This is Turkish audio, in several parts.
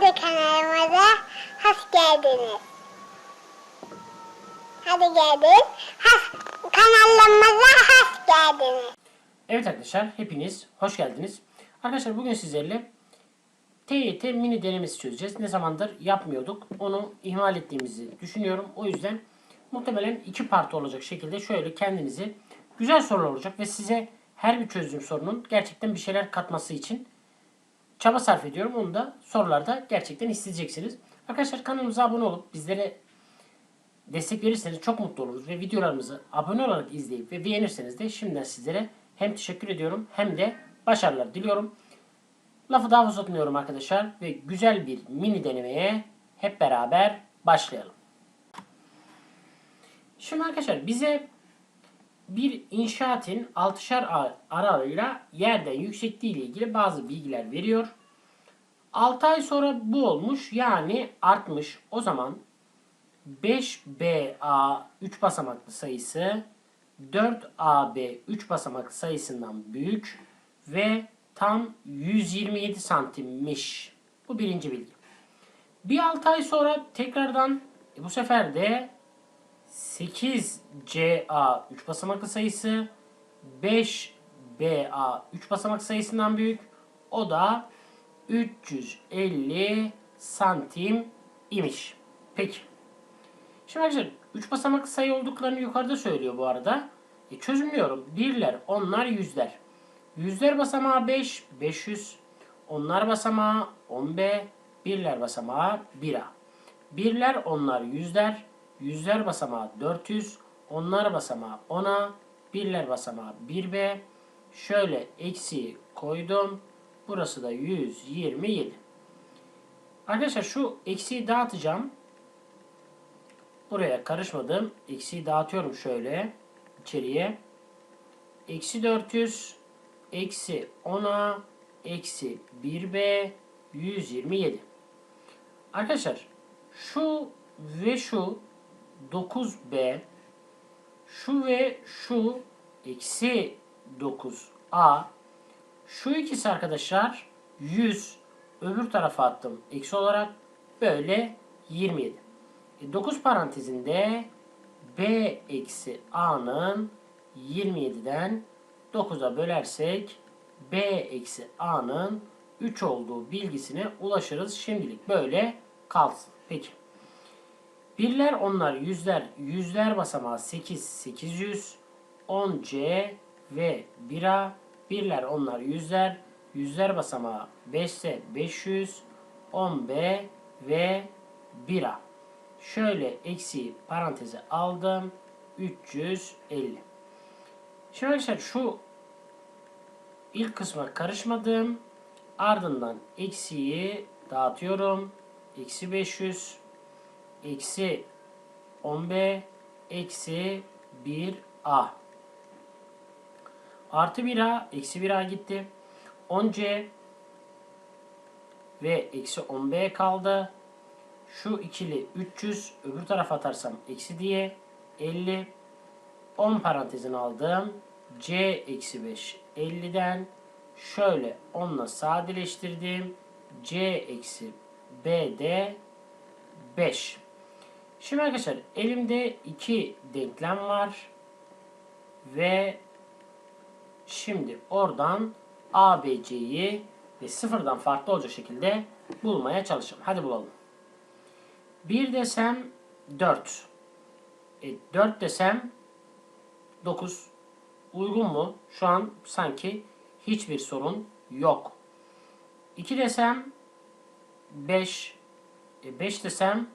Hadi kanalımıza hoş geldiniz. Hadi geldin. Has, kanalımıza hoş geldiniz. Evet arkadaşlar hepiniz hoş geldiniz. Arkadaşlar bugün sizlerle TYT mini denemesi çözeceğiz. Ne zamandır yapmıyorduk. Onu ihmal ettiğimizi düşünüyorum. O yüzden muhtemelen iki parti olacak şekilde şöyle kendinizi güzel sorular olacak ve size her bir çözdüğüm sorunun gerçekten bir şeyler katması için çaba sarf ediyorum. Onu da sorularda gerçekten isteyeceksiniz. Arkadaşlar kanalımıza abone olup bizlere destek verirseniz çok mutlu oluruz ve videolarımızı abone olarak izleyip ve beğenirseniz de şimdiden sizlere hem teşekkür ediyorum hem de başarılar diliyorum. Lafı daha uzatmıyorum arkadaşlar ve güzel bir mini denemeye hep beraber başlayalım. Şimdi arkadaşlar bize bir inşaatın altışar aralığıyla yerden yüksekliği ile ilgili bazı bilgiler veriyor. 6 ay sonra bu olmuş yani artmış. O zaman 5BA 3 basamaklı sayısı 4AB 3 basamaklı sayısından büyük ve tam 127 santimmiş. Bu birinci bilgi. Bir 6 ay sonra tekrardan e, bu sefer de 8CA 3 basamaklı sayısı 5BA 3 basamaklı sayısından büyük. O da 350 santim imiş. Peki. Şimdi arkadaşlar 3 basamaklı sayı olduklarını yukarıda söylüyor bu arada. E, çözümlüyorum. Birler, onlar, yüzler. Yüzler basamağı 5, 500. Onlar basamağı 10B, birler basamağı 1A. Birler, onlar, yüzler. Yüzler basamağı 400. Onlar basamağı 10A. Birler basamağı 1B. Şöyle eksiği koydum. Burası da 127. Arkadaşlar şu eksiği dağıtacağım. Buraya karışmadım. Eksiği dağıtıyorum şöyle içeriye. Eksi 400 eksi 10'a eksi 1b 127. Arkadaşlar şu ve şu 9b şu ve şu eksi 9a şu ikisi arkadaşlar 100 öbür tarafa attım eksi olarak böyle 27. 9 E, parantezinde b eksi a'nın 27'den 9'a bölersek b eksi a'nın 3 olduğu bilgisine ulaşırız. Şimdilik böyle kalsın. Peki. Birler, onlar, yüzler, yüzler basamağı 8, 800, 10c ve 1a. Birler, onlar, yüzler, yüzler basamağı 5 ise 500, 10b ve 1a. Şöyle eksi paranteze aldım. 350. Şimdi arkadaşlar şu ilk kısma karışmadım. Ardından eksiyi dağıtıyorum. Eksi 500 eksi 10b eksi 1a artı 1a eksi 1a gitti. 10c ve eksi 10b kaldı. Şu ikili 300 öbür tarafa atarsam eksi diye 50 10 parantezini aldım. C eksi 5 50'den şöyle 10 ile sadeleştirdim. C eksi B de 5. Şimdi arkadaşlar elimde iki denklem var. Ve şimdi oradan ABC'yi ve sıfırdan farklı olacak şekilde bulmaya çalışalım. Hadi bulalım. 1 desem 4. E, 4 desem 9. Uygun mu? Şu an sanki hiçbir sorun yok. 2 desem 5. E, 5 desem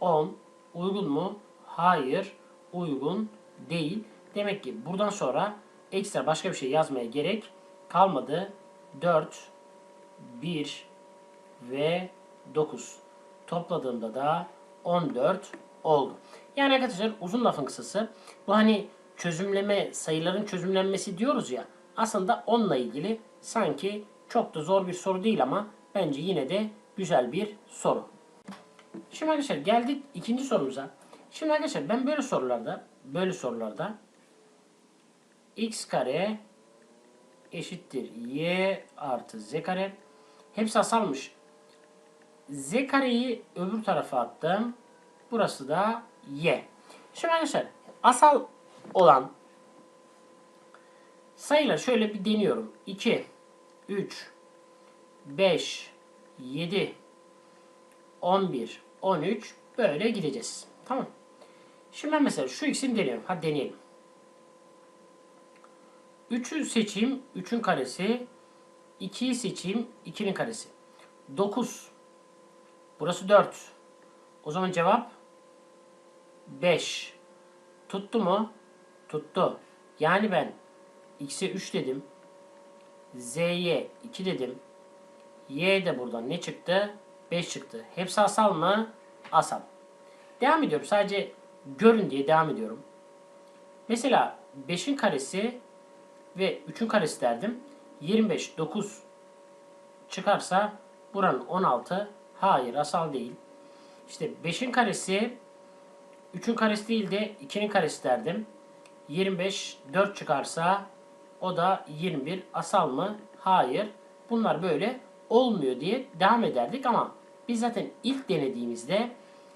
10. Uygun mu? Hayır. Uygun değil. Demek ki buradan sonra ekstra başka bir şey yazmaya gerek kalmadı. 4, 1 ve 9 topladığımda da 14 oldu. Yani arkadaşlar uzun lafın kısası bu hani çözümleme sayıların çözümlenmesi diyoruz ya aslında onunla ilgili sanki çok da zor bir soru değil ama bence yine de güzel bir soru. Şimdi arkadaşlar geldik ikinci sorumuza. Şimdi arkadaşlar ben böyle sorularda böyle sorularda x kare eşittir y artı z kare hepsi asalmış z kareyi öbür tarafa attım. Burası da y. Şimdi arkadaşlar asal olan sayılar şöyle bir deniyorum. 2, 3, 5, 7, 11, 13 böyle gideceğiz. Tamam. Şimdi ben mesela şu ikisini deniyorum. Hadi deneyelim. 3'ü seçeyim. 3'ün karesi. 2'yi seçeyim. 2'nin karesi. 9. Burası 4. O zaman cevap 5. Tuttu mu? Tuttu. Yani ben x'e 3 dedim. z'ye 2 dedim. y de buradan ne çıktı? 5 çıktı. Hepsi asal mı? Asal. Devam ediyorum. Sadece görün diye devam ediyorum. Mesela 5'in karesi ve 3'ün karesi derdim. 25, 9 çıkarsa buranın 16. Hayır asal değil. İşte 5'in karesi 3'ün karesi değil de 2'nin karesi derdim. 25, 4 çıkarsa o da 21. Asal mı? Hayır. Bunlar böyle olmuyor diye devam ederdik ama biz zaten ilk denediğimizde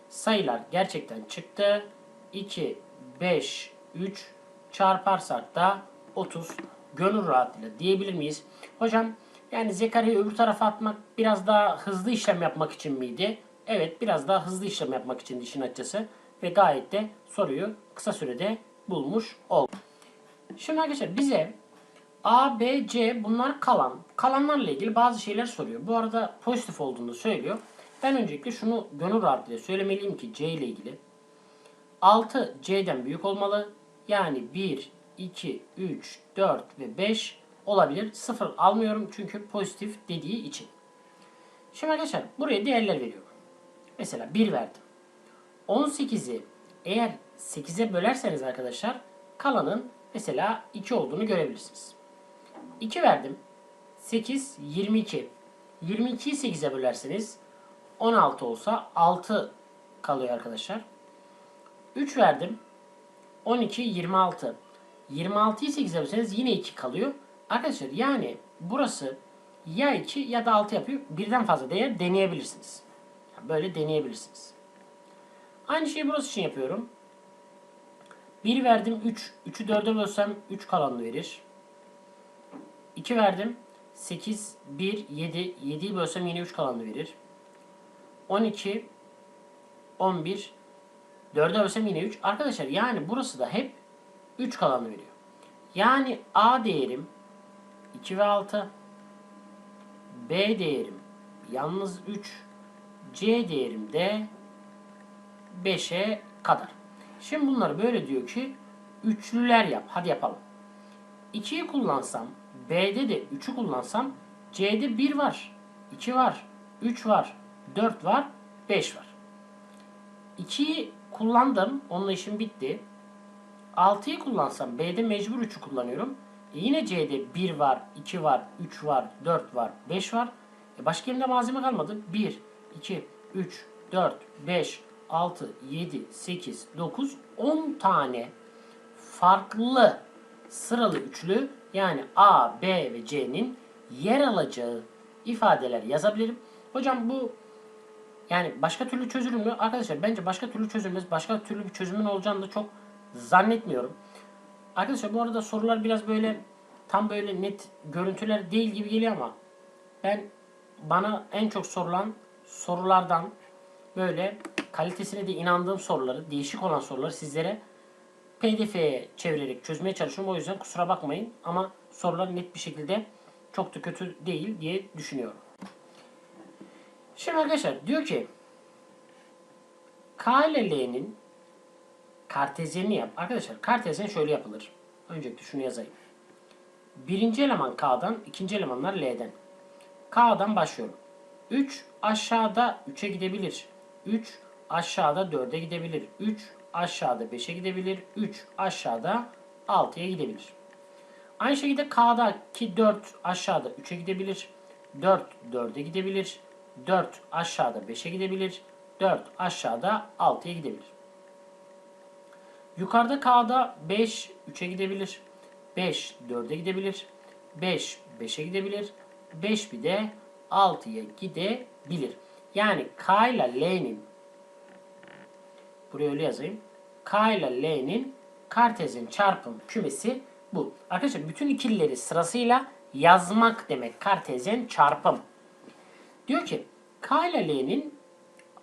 sayılar gerçekten çıktı. 2, 5, 3 çarparsak da 30 gönül rahatlığıyla diyebilir miyiz? Hocam yani Zekara'yı öbür tarafa atmak biraz daha hızlı işlem yapmak için miydi? Evet biraz daha hızlı işlem yapmak için işin açıkçası. Ve gayet de soruyu kısa sürede bulmuş olduk. Şimdi arkadaşlar bize A, B, C bunlar kalan. Kalanlarla ilgili bazı şeyler soruyor. Bu arada pozitif olduğunu söylüyor. Ben öncelikle şunu gönül rahatlığıyla söylemeliyim ki C ile ilgili. 6 C'den büyük olmalı. Yani 1, 2, 3, 4 ve 5 olabilir. 0 almıyorum çünkü pozitif dediği için. Şimdi arkadaşlar buraya değerler veriyorum. Mesela 1 verdim. 18'i eğer 8'e bölerseniz arkadaşlar kalanın mesela 2 olduğunu görebilirsiniz. 2 verdim. 8, 22. 22'yi 8'e bölerseniz 16 olsa 6 kalıyor arkadaşlar. 3 verdim. 12, 26. 26'yı 8'e bölerseniz yine 2 kalıyor. Arkadaşlar yani burası ya 2 ya da 6 yapıyor. Birden fazla değer deneyebilirsiniz. Böyle deneyebilirsiniz. Aynı şeyi burası için yapıyorum. 1 verdim 3. 3'ü 4'e bölsem 3 kalanını verir. 2 verdim. 8, 1, 7. 7'yi bölsem yine 3 kalanını verir. 12, 11, 4'e bölsem yine 3. Arkadaşlar yani burası da hep 3 kalanını veriyor. Yani A değerim 2 ve 6. B değerim yalnız 3. C değerim de 5'e kadar. Şimdi bunları böyle diyor ki üçlüler yap. Hadi yapalım. 2'yi kullansam, B'de de 3'ü kullansam C'de 1 var, 2 var, 3 var, 4 var, 5 var. 2'yi kullandım. Onunla işim bitti. 6'yı kullansam B'de mecbur 3'ü kullanıyorum. E yine C'de 1 var, 2 var, 3 var, 4 var, 5 var. E başka elimde malzeme kalmadı. 1, 2, 3, 4, 5, 6, 7, 8, 9, 10 tane farklı sıralı üçlü yani A, B ve C'nin yer alacağı ifadeler yazabilirim. Hocam bu yani başka türlü çözülür mü? Arkadaşlar bence başka türlü çözülmez. Başka türlü bir çözümün olacağını da çok zannetmiyorum. Arkadaşlar bu arada sorular biraz böyle tam böyle net görüntüler değil gibi geliyor ama ben bana en çok sorulan sorulardan böyle kalitesine de inandığım soruları, değişik olan soruları sizlere PDF'ye çevirerek çözmeye çalışıyorum. O yüzden kusura bakmayın ama sorular net bir şekilde çok da kötü değil diye düşünüyorum. Şimdi arkadaşlar diyor ki K ile L'nin kartezyenini yap. Arkadaşlar kartezyen şöyle yapılır. Öncelikle şunu yazayım. Birinci eleman K'dan, ikinci elemanlar L'den. K'dan başlıyorum. 3 aşağıda 3'e gidebilir. 3 aşağıda 4'e gidebilir. 3 aşağıda 5'e gidebilir. 3 aşağıda 6'ya gidebilir. Aynı şekilde K'daki 4 aşağıda 3'e gidebilir. 4 4'e gidebilir. 4 aşağıda 5'e gidebilir. 4 aşağıda 6'ya gidebilir. Yukarıda K'da 5 3'e gidebilir. 5 4'e gidebilir. 5 5'e gidebilir. 5 bir de 6'ya gidebilir. Yani K ile L'nin buraya öyle yazayım. K ile L'nin kartezin çarpım kümesi bu. Arkadaşlar bütün ikilileri sırasıyla yazmak demek. Kartezyen çarpım. Diyor ki K ile L'nin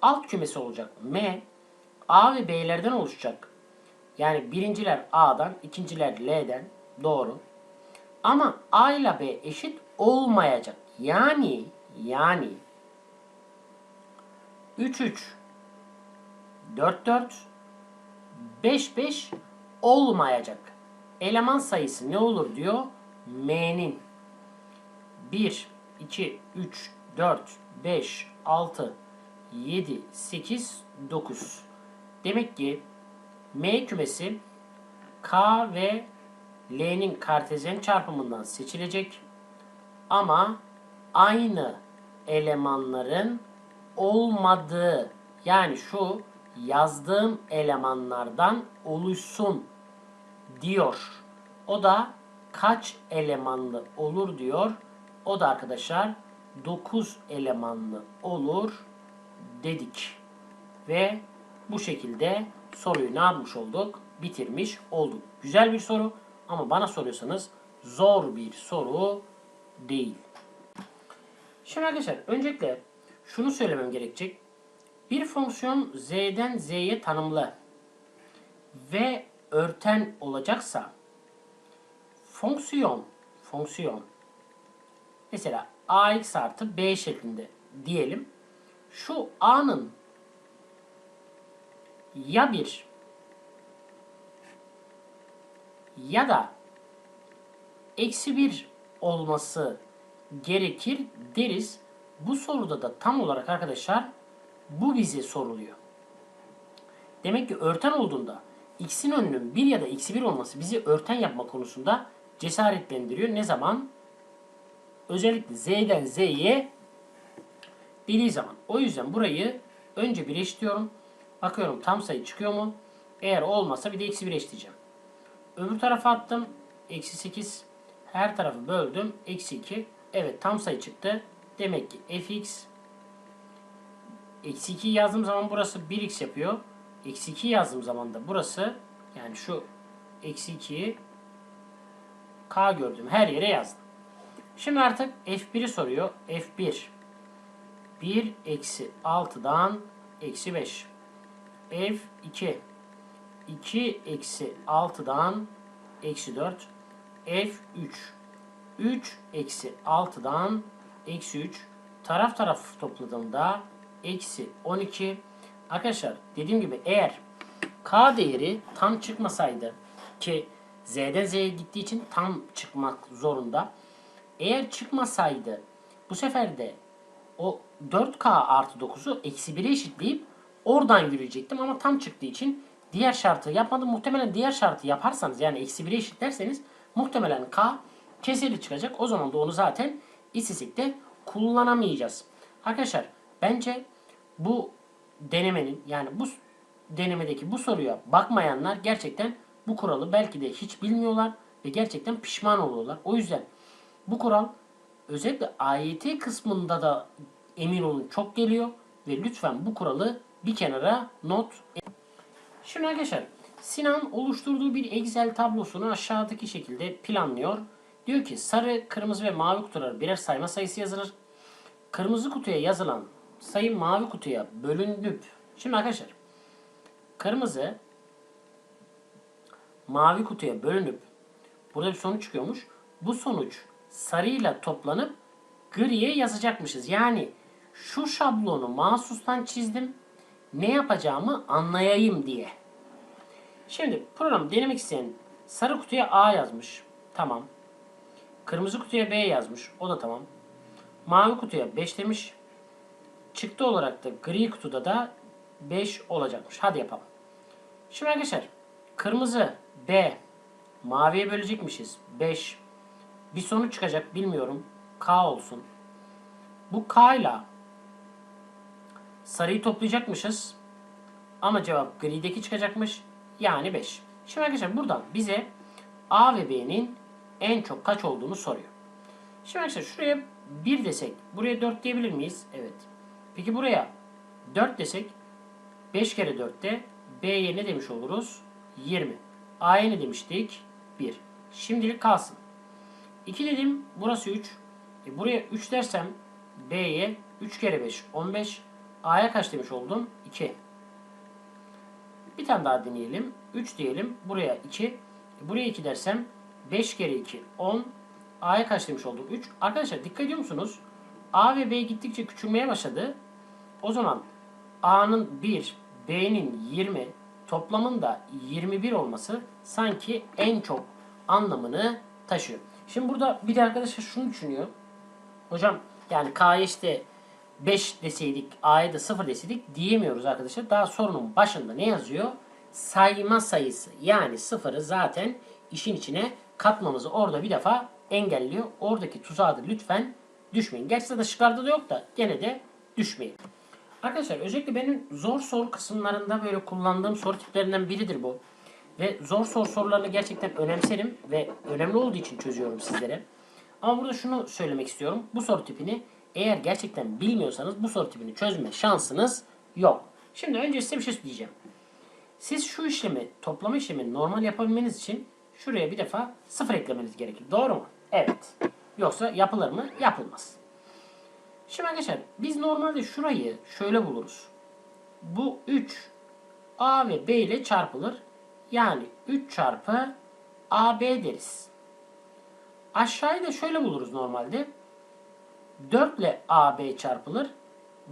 alt kümesi olacak. M A ve B'lerden oluşacak. Yani birinciler A'dan, ikinciler L'den. Doğru. Ama A ile B eşit olmayacak. Yani yani 3 3 4 4 5 5 olmayacak. Eleman sayısı ne olur diyor? M'nin 1 2 3 4 5 6 7 8 9. Demek ki M kümesi K ve L'nin kartezyen çarpımından seçilecek. Ama aynı elemanların olmadığı yani şu yazdığım elemanlardan oluşsun diyor. O da kaç elemanlı olur diyor. O da arkadaşlar 9 elemanlı olur dedik. Ve bu şekilde soruyu ne yapmış olduk? Bitirmiş olduk. Güzel bir soru ama bana soruyorsanız zor bir soru değil. Şimdi arkadaşlar öncelikle şunu söylemem gerekecek. Bir fonksiyon z'den z'ye tanımlı ve örten olacaksa fonksiyon fonksiyon mesela ax artı b şeklinde diyelim. Şu a'nın ya bir ya da eksi bir olması gerekir deriz. Bu soruda da tam olarak arkadaşlar bu bize soruluyor. Demek ki örten olduğunda x'in önünün 1 ya da eksi 1 olması bizi örten yapma konusunda cesaretlendiriyor. Ne zaman? Özellikle z'den z'ye dediği zaman. O yüzden burayı önce bir eşitliyorum. Bakıyorum tam sayı çıkıyor mu? Eğer olmasa bir de eksi 1 eşitleyeceğim. Öbür tarafa attım. Eksi 8. Her tarafı böldüm. Eksi 2. Evet tam sayı çıktı. Demek ki fx eksi 2 yazdığım zaman burası 1x yapıyor. Eksi 2 yazdığım zaman da burası yani şu eksi 2'yi k gördüm. Her yere yazdım. Şimdi artık f1'i soruyor. f1 1 eksi 6'dan eksi 5. f2 2 eksi 6'dan eksi 4. f3 3 eksi 6'dan eksi 3. Taraf taraf topladığımda eksi 12. Arkadaşlar dediğim gibi eğer k değeri tam çıkmasaydı ki z'den z'ye gittiği için tam çıkmak zorunda. Eğer çıkmasaydı bu sefer de o 4k artı 9'u eksi 1'e eşitleyip oradan yürüyecektim ama tam çıktığı için diğer şartı yapmadım. Muhtemelen diğer şartı yaparsanız yani eksi 1'e eşitlerseniz muhtemelen k keseli çıkacak. O zaman da onu zaten istesek kullanamayacağız. Arkadaşlar bence bu denemenin yani bu denemedeki bu soruya bakmayanlar gerçekten bu kuralı belki de hiç bilmiyorlar ve gerçekten pişman oluyorlar. O yüzden bu kural özellikle AYT kısmında da emin olun çok geliyor ve lütfen bu kuralı bir kenara not Şimdi arkadaşlar Sinan oluşturduğu bir Excel tablosunu aşağıdaki şekilde planlıyor. Diyor ki sarı, kırmızı ve mavi kutulara birer sayma sayısı yazılır. Kırmızı kutuya yazılan sayı mavi kutuya bölünüp şimdi arkadaşlar kırmızı mavi kutuya bölünüp burada bir sonuç çıkıyormuş. Bu sonuç sarıyla toplanıp griye yazacakmışız. Yani şu şablonu mahsustan çizdim. Ne yapacağımı anlayayım diye. Şimdi program denemek isteyen sarı kutuya A yazmış. Tamam. Kırmızı kutuya B yazmış. O da tamam. Mavi kutuya 5 demiş. Çıktı olarak da gri kutuda da 5 olacakmış. Hadi yapalım. Şimdi arkadaşlar kırmızı B maviye bölecekmişiz. 5 bir sonuç çıkacak bilmiyorum. K olsun. Bu K ile sarıyı toplayacakmışız. Ama cevap grideki çıkacakmış. Yani 5. Şimdi arkadaşlar buradan bize A ve B'nin en çok kaç olduğunu soruyor. Şimdi arkadaşlar şuraya 1 desek buraya 4 diyebilir miyiz? Evet. Peki buraya 4 desek 5 kere 4'te B'ye ne demiş oluruz? 20. A'ya ne demiştik? 1. Şimdilik kalsın. 2 dedim burası 3. E buraya 3 dersem B'ye 3 kere 5 15. A'ya kaç demiş oldum? 2. Bir tane daha deneyelim. 3 diyelim. Buraya 2. E buraya 2 dersem 5 kere 2 10. A'ya kaç demiş oldum? 3. Arkadaşlar dikkat ediyor musunuz? A ve B gittikçe küçülmeye başladı. O zaman A'nın 1, B'nin 20, toplamın da 21 olması sanki en çok anlamını taşıyor. Şimdi burada bir de arkadaşlar şunu düşünüyor. Hocam yani K'ya işte 5 deseydik, A'ya da 0 deseydik diyemiyoruz arkadaşlar. Daha sorunun başında ne yazıyor? Sayma sayısı. Yani sıfırı zaten işin içine katmamızı orada bir defa engelliyor. Oradaki tuzağa da lütfen düşmeyin. Gerçi zaten şıklarda da yok da gene de düşmeyin. Arkadaşlar özellikle benim zor soru kısımlarında böyle kullandığım soru tiplerinden biridir bu. Ve zor soru sorularını gerçekten önemserim ve önemli olduğu için çözüyorum sizlere. Ama burada şunu söylemek istiyorum. Bu soru tipini eğer gerçekten bilmiyorsanız bu soru tipini çözme şansınız yok. Şimdi önce size bir şey diyeceğim. Siz şu işlemi, toplama işlemini normal yapabilmeniz için şuraya bir defa sıfır eklemeniz gerekir. Doğru mu? Evet. Yoksa yapılır mı? Yapılmaz. Şimdi arkadaşlar biz normalde şurayı şöyle buluruz. Bu 3 A ve B ile çarpılır. Yani 3 çarpı AB deriz. Aşağıyı da şöyle buluruz normalde. 4 ile AB çarpılır.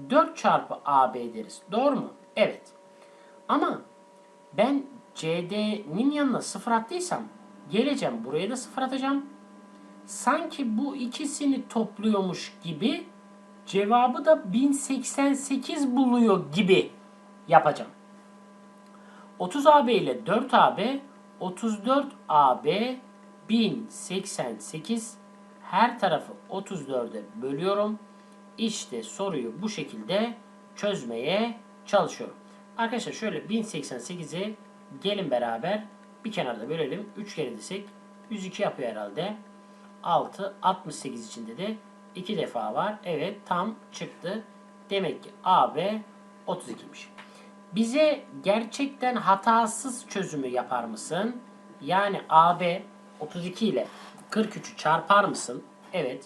4 çarpı AB deriz. Doğru mu? Evet. Ama ben CD'nin yanına 0 attıysam geleceğim buraya da 0 atacağım. Sanki bu ikisini topluyormuş gibi cevabı da 1088 buluyor gibi yapacağım. 30AB ile 4AB 34AB 1088 her tarafı 34'e bölüyorum. İşte soruyu bu şekilde çözmeye çalışıyorum. Arkadaşlar şöyle 1088'i gelin beraber bir kenarda bölelim. 3 kere desek 102 yapıyor herhalde. 6 68 içinde de 2 defa var. Evet tam çıktı. Demek ki AB 32'ymiş. Bize gerçekten hatasız çözümü yapar mısın? Yani AB 32 ile 43'ü çarpar mısın? Evet.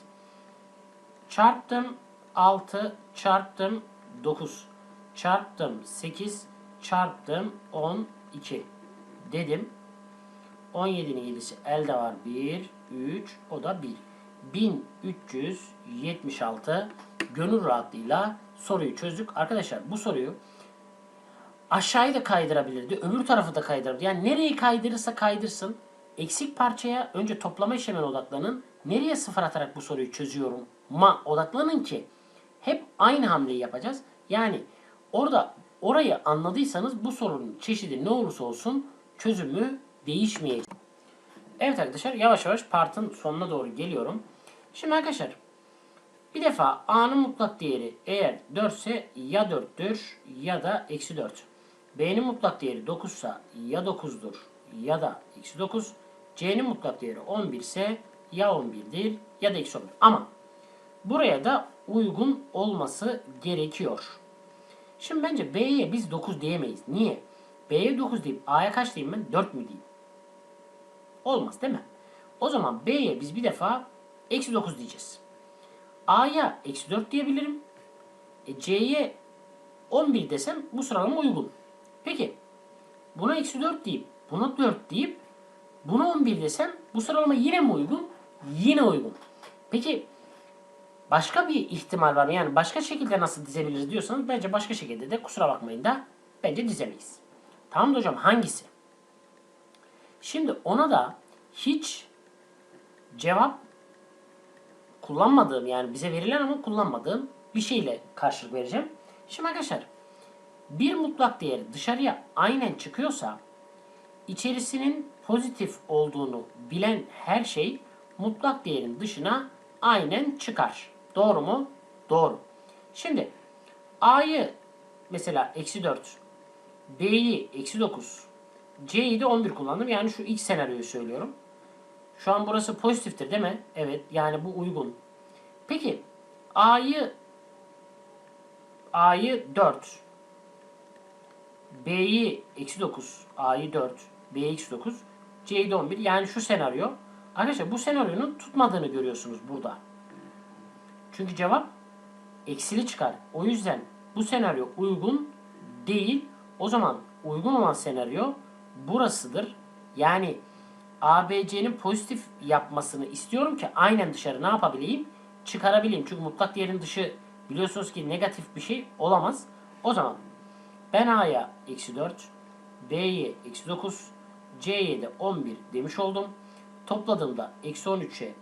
Çarptım 6, çarptım 9, çarptım 8, çarptım 12 dedim. 17'nin 7'si elde var 1, 3, o da 1. 1376 gönül rahatlığıyla soruyu çözdük. Arkadaşlar bu soruyu aşağıya da kaydırabilirdi. Öbür tarafı da kaydırabilirdi. Yani nereyi kaydırırsa kaydırsın. Eksik parçaya önce toplama işlemine odaklanın. Nereye sıfır atarak bu soruyu çözüyorum ma odaklanın ki hep aynı hamleyi yapacağız. Yani orada orayı anladıysanız bu sorunun çeşidi ne olursa olsun çözümü değişmeyecek. Evet arkadaşlar yavaş yavaş partın sonuna doğru geliyorum. Şimdi arkadaşlar bir defa A'nın mutlak değeri eğer 4 ise ya 4'tür ya da eksi 4. B'nin mutlak değeri 9 ise ya 9'dur ya da eksi 9. C'nin mutlak değeri 11 ise ya 11'dir ya da eksi 11. Ama buraya da uygun olması gerekiyor. Şimdi bence B'ye biz 9 diyemeyiz. Niye? B'ye 9 deyip A'ya kaç diyeyim ben? 4 mü diyeyim? Olmaz değil mi? O zaman B'ye biz bir defa eksi 9 diyeceğiz. A'ya eksi 4 diyebilirim. E, C'ye 11 desem bu sıralama uygun. Peki buna eksi 4 deyip buna 4 deyip buna 11 desem bu sıralama yine mi uygun? Yine uygun. Peki başka bir ihtimal var mı? Yani başka şekilde nasıl dizebiliriz diyorsanız bence başka şekilde de kusura bakmayın da bence dizemeyiz. Tamam da hocam hangisi? Şimdi ona da hiç cevap kullanmadığım yani bize verilen ama kullanmadığım bir şeyle karşılık vereceğim. Şimdi arkadaşlar bir mutlak değer dışarıya aynen çıkıyorsa içerisinin pozitif olduğunu bilen her şey mutlak değerin dışına aynen çıkar. Doğru mu? Doğru. Şimdi A'yı mesela eksi 4, B'yi eksi 9, C'yi de 11 kullandım. Yani şu ilk senaryoyu söylüyorum. Şu an burası pozitiftir değil mi? Evet. Yani bu uygun. Peki A'yı A'yı 4. B'yi eksi 9. A'yı 4. B'yi eksi 9. C'yi de 11. Yani şu senaryo. Arkadaşlar bu senaryonun tutmadığını görüyorsunuz burada. Çünkü cevap eksili çıkar. O yüzden bu senaryo uygun değil. O zaman uygun olan senaryo burasıdır. Yani ABC'nin pozitif yapmasını istiyorum ki aynen dışarı ne yapabileyim? Çıkarabileyim. Çünkü mutlak değerin dışı biliyorsunuz ki negatif bir şey olamaz. O zaman ben A'ya eksi 4, B'ye eksi 9, C'ye de 11 demiş oldum. Topladığımda eksi 13'e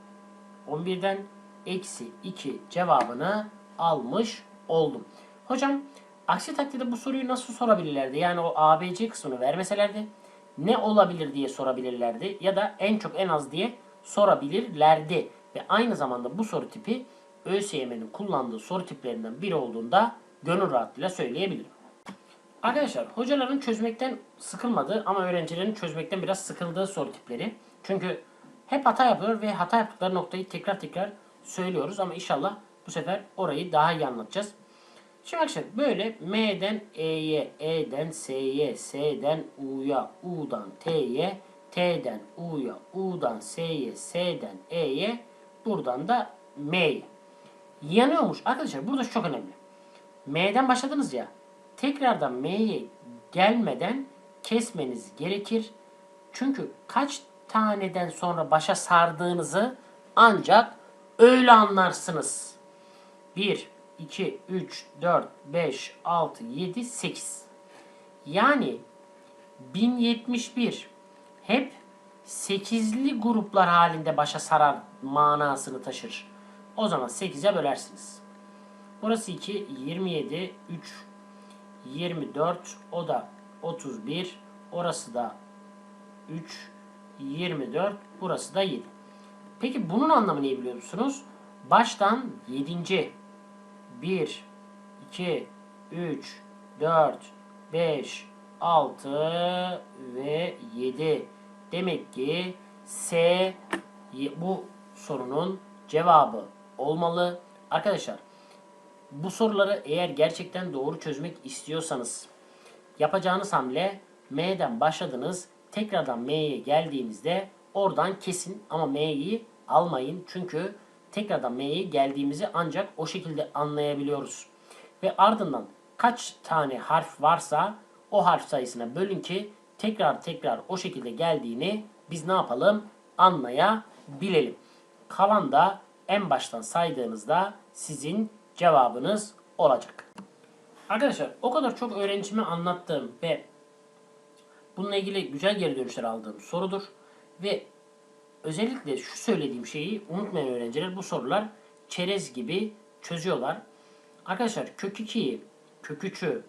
11'den eksi 2 cevabını almış oldum. Hocam aksi takdirde bu soruyu nasıl sorabilirlerdi? Yani o ABC kısmını vermeselerdi ne olabilir diye sorabilirlerdi ya da en çok en az diye sorabilirlerdi. Ve aynı zamanda bu soru tipi ÖSYM'nin kullandığı soru tiplerinden biri olduğunda gönül rahatlığıyla söyleyebilirim. Arkadaşlar hocaların çözmekten sıkılmadığı ama öğrencilerin çözmekten biraz sıkıldığı soru tipleri. Çünkü hep hata yapıyor ve hata yaptıkları noktayı tekrar tekrar söylüyoruz ama inşallah bu sefer orayı daha iyi anlatacağız. Şimdi arkadaşlar böyle M'den E'ye, E'den S'ye, S'den U'ya, U'dan T'ye, T'den U'ya, U'dan S'ye, S'den E'ye, buradan da M'ye. Yanıyormuş. Arkadaşlar burada çok önemli. M'den başladınız ya. Tekrardan M'ye gelmeden kesmeniz gerekir. Çünkü kaç taneden sonra başa sardığınızı ancak öyle anlarsınız. 1, 2, 3, 4, 5, 6, 7, 8. Yani 1071 hep 8'li gruplar halinde başa sarar manasını taşır. O zaman 8'e bölersiniz. Burası 2, 27, 3, 24, o da 31, orası da 3, 24, burası da 7. Peki bunun anlamı ne biliyor musunuz? Baştan 7. 1, 2, 3, 4, 5, 6 ve 7. Demek ki S bu sorunun cevabı olmalı. Arkadaşlar bu soruları eğer gerçekten doğru çözmek istiyorsanız yapacağınız hamle M'den başladınız. Tekrardan M'ye geldiğinizde oradan kesin ama M'yi almayın. Çünkü tekrardan M'ye geldiğimizi ancak o şekilde anlayabiliyoruz. Ve ardından kaç tane harf varsa o harf sayısına bölün ki tekrar tekrar o şekilde geldiğini biz ne yapalım anlayabilelim. Kalan da en baştan saydığınızda sizin cevabınız olacak. Arkadaşlar o kadar çok öğrencime anlattığım ve bununla ilgili güzel geri dönüşler aldığım sorudur. Ve özellikle şu söylediğim şeyi unutmayın öğrenciler. Bu sorular çerez gibi çözüyorlar. Arkadaşlar kök 2'yi, kök 3'ü,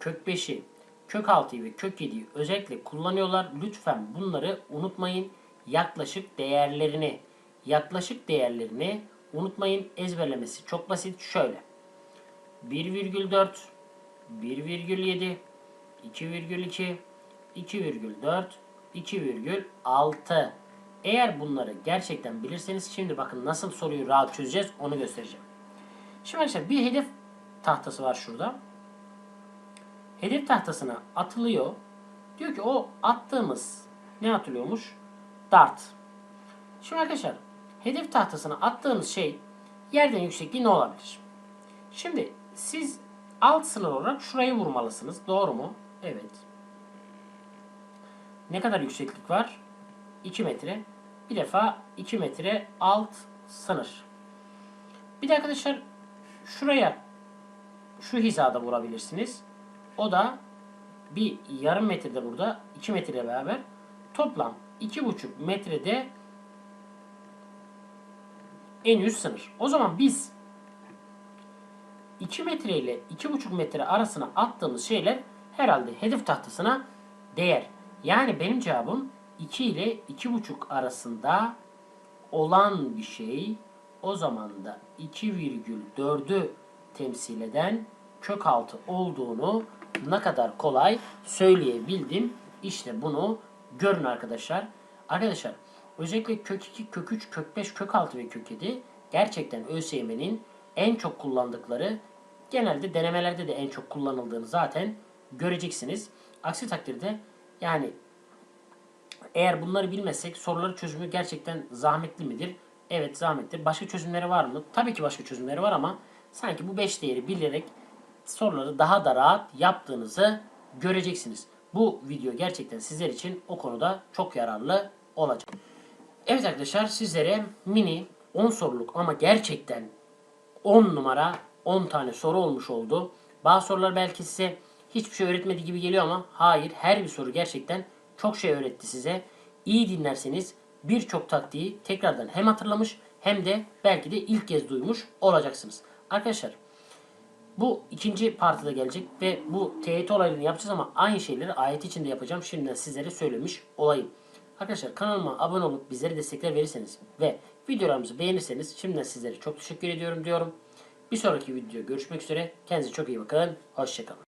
kök 5'i, kök 6'yı ve kök 7'yi özellikle kullanıyorlar. Lütfen bunları unutmayın. Yaklaşık değerlerini, yaklaşık değerlerini unutmayın. Ezberlemesi çok basit. Şöyle. 1,4, 1,7, 2,2, 2,4, 2,6. Eğer bunları gerçekten bilirseniz şimdi bakın nasıl soruyu rahat çözeceğiz onu göstereceğim. Şimdi arkadaşlar bir hedef tahtası var şurada. Hedef tahtasına atılıyor. Diyor ki o attığımız ne atılıyormuş? Dart. Şimdi arkadaşlar hedef tahtasına attığımız şey yerden yüksekliği ne olabilir? Şimdi siz alt sınır olarak şurayı vurmalısınız. Doğru mu? Evet. Ne kadar yükseklik var? 2 metre. Bir defa 2 metre alt sınır. Bir de arkadaşlar şuraya şu hizada vurabilirsiniz. O da bir yarım metrede burada 2 metre beraber toplam 2,5 metrede en üst sınır. O zaman biz 2 metre ile 2,5 metre arasına attığımız şeyler herhalde hedef tahtasına değer. Yani benim cevabım 2 ile 2,5 arasında olan bir şey o zaman da 2,4'ü temsil eden kök altı olduğunu ne kadar kolay söyleyebildim. İşte bunu görün arkadaşlar. Arkadaşlar özellikle kök 2, kök 3, kök 5, kök 6 ve kök 7 gerçekten ÖSYM'nin en çok kullandıkları genelde denemelerde de en çok kullanıldığını zaten göreceksiniz. Aksi takdirde yani eğer bunları bilmezsek soruları çözümü gerçekten zahmetli midir? Evet zahmetli. Başka çözümleri var mı? Tabii ki başka çözümleri var ama sanki bu 5 değeri bilerek soruları daha da rahat yaptığınızı göreceksiniz. Bu video gerçekten sizler için o konuda çok yararlı olacak. Evet arkadaşlar sizlere mini 10 soruluk ama gerçekten 10 numara 10 tane soru olmuş oldu. Bazı sorular belki size hiçbir şey öğretmedi gibi geliyor ama hayır her bir soru gerçekten çok şey öğretti size. İyi dinlerseniz birçok taktiği tekrardan hem hatırlamış hem de belki de ilk kez duymuş olacaksınız. Arkadaşlar bu ikinci partide gelecek ve bu TYT olaylarını yapacağız ama aynı şeyleri ayet içinde yapacağım. Şimdiden sizlere söylemiş olayım. Arkadaşlar kanalıma abone olup bizlere destekler verirseniz ve videolarımızı beğenirseniz şimdiden sizlere çok teşekkür ediyorum diyorum. Bir sonraki video görüşmek üzere. Kendinize çok iyi bakın. Hoşçakalın.